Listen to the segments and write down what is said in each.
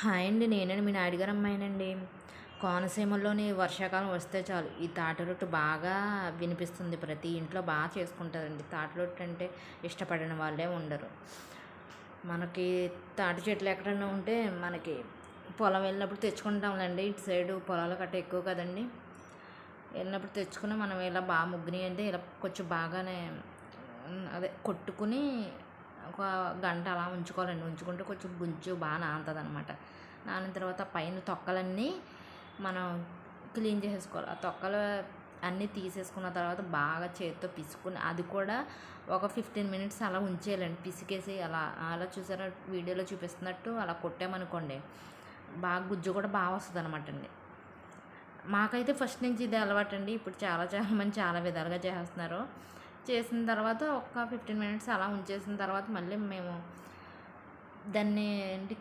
Hi అండి నేనండి మీ నాయుడుగారు అమ్మాయినండి కోనసీమలోని వర్షాకాలం వస్తే చాలు. ఈ తాటిరొట్టు బాగా వినిపిస్తుంది. ప్రతి ఇంట్లో బాగా చేసుకుంటారండి. తాటి అంటే ఇష్టపడిన వాళ్ళే ఉండరు. మనకి తాటి చెట్లు ఎక్కడైనా ఉంటే మనకి పొలం వెళ్ళినప్పుడు తెచ్చుకుంటాంలేండి. ఇటు సైడు పొలాలు గట్ట ఎక్కువ కదండి. వెళ్ళినప్పుడు తెచ్చుకుని మనం ఇలా బాగా ముగ్గుని అంటే ఇలా కొంచెం బాగానే అదే కొట్టుకుని ఒక గంట అలా ఉంచుకోవాలండి. ఉంచుకుంటే కొంచెం గుజ్జు బాగా నానుతుంది అనమాట నానిన తర్వాత పైన తొక్కలన్నీ మనం క్లీన్ చేసేసుకోవాలి. ఆ తొక్కలు అన్నీ తీసేసుకున్న తర్వాత బాగా చేతితో పిసుకుని అది కూడా ఒక ఫిఫ్టీన్ మినిట్స్ అలా ఉంచేయాలండి. పిసికేసి అలా అలా చూసారా? వీడియోలో చూపిస్తున్నట్టు అలా కొట్టామనుకోండి బాగా గుజ్జు కూడా బాగా వస్తుంది అనమాట అండి. మాకైతే ఫస్ట్ నుంచి ఇది అలవాటు అండి ఇప్పుడు చాలా చాలా మంది చాలా విధాలుగా చేస్తున్నారు. చేసిన తర్వాత ఒక ఫిఫ్టీన్ మినిట్స్ అలా ఉంచేసిన తర్వాత మళ్ళీ మేము దాన్ని ఏంటి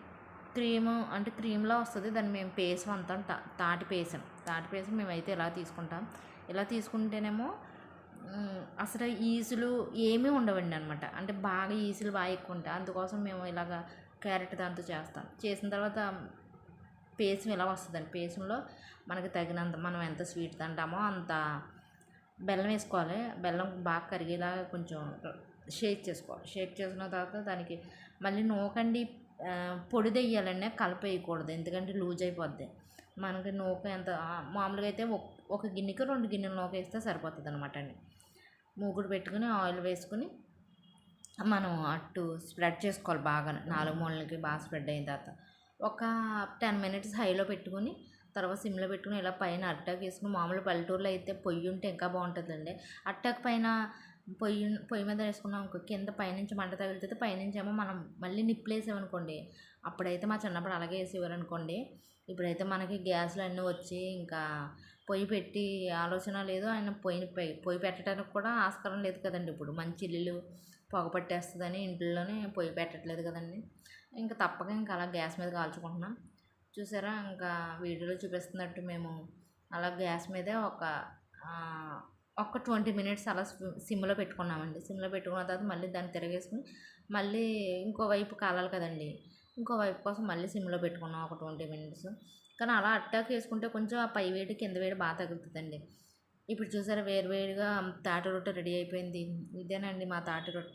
క్రీము అంటే క్రీమ్లో వస్తుంది దాన్ని మేము పేసం అంతా తాటి పేసం. తాటి పేసం మేమైతే ఇలా తీసుకుంటాం? ఇలా తీసుకుంటేనేమో అసలు ఈసులు ఏమీ ఉండవండి అనమాట అంటే బాగా ఈసులు బాగా ఎక్కువ ఉంటాయి. అందుకోసం మేము ఇలాగ క్యారెట్ దాంతో చేస్తాం. చేసిన తర్వాత పేసం ఇలా వస్తుందండి? పేసంలో మనకి తగినంత మనం ఎంత స్వీట్ తింటామో అంత బెల్లం వేసుకోవాలి. బెల్లం బాగా కరిగేలా కొంచెం షేక్ చేసుకోవాలి. షేక్ చేసిన తర్వాత దానికి మళ్ళీ నూకండి పొడి తెయ్యాలండి కలప వేయకూడదు ఎందుకంటే లూజ్ అయిపోద్ది. మనకి నూక ఎంత మామూలుగా అయితే ఒక గిన్నెకి రెండు గిన్నెలు నూక వేస్తే సరిపోతుంది అనమాట అండి. మూగుడు పెట్టుకుని ఆయిల్ వేసుకుని మనం అటు స్ప్రెడ్ చేసుకోవాలి బాగా. నాలుగు మూలలకి బాగా స్ప్రెడ్ అయిన తర్వాత ఒక టెన్ మినిట్స్ హైలో పెట్టుకుని తర్వాత సిమ్లో పెట్టుకుని ఇలా పైన అట్టాకు వేసుకుని మామూలు పల్లెటూరులో అయితే పొయ్యి ఉంటే ఇంకా బాగుంటుందండి. అట్టాకు పైన పొయ్యి పొయ్యి మీద వేసుకున్నాం అనుకో కింద పైనుంచి మంట తగులుతుంది. పైనుంచి ఏమో మనం మళ్ళీ నిప్పులు వేసామనుకోండి అప్పుడైతే మా చిన్నప్పుడు అలాగే వేసేవారు అనుకోండి ఇప్పుడైతే మనకి గ్యాస్లు అన్నీ వచ్చి ఇంకా పొయ్యి పెట్టి ఆలోచన లేదు. ఆయన పొయ్యి పొయ్యి పెట్టడానికి కూడా ఆస్కారం లేదు కదండి ఇప్పుడు. మంచి ఇల్లు పొగ పట్టేస్తుందని ఇంట్లోనే పొయ్యి పెట్టట్లేదు కదండి. ఇంకా తప్పక ఇంకా అలా గ్యాస్ మీద కాల్చుకుంటున్నాం. చూసారా? ఇంకా వీడియోలో చూపిస్తున్నట్టు మేము అలా గ్యాస్ మీదే ఒక ఒక ట్వంటీ మినిట్స్ అలా సిమ్లో పెట్టుకున్నామండి. సిమ్లో పెట్టుకున్న తర్వాత మళ్ళీ దాన్ని తిరగేసుకుని మళ్ళీ ఇంకో వైపు కాలాలి కదండి. ఇంకో వైపు కోసం మళ్ళీ సిమ్లో పెట్టుకున్నాం ఒక ట్వంటీ మినిట్స్. కానీ అలా అట్టాక్ వేసుకుంటే కొంచెం ఆ పై వేడి కింద వేడి బాగా తగ్గుతుందండి ఇప్పుడు చూసారా వేరు వేడిగా తాటి రొట్టె రెడీ అయిపోయింది. ఇదేనండి మా తాటి రొట్టె.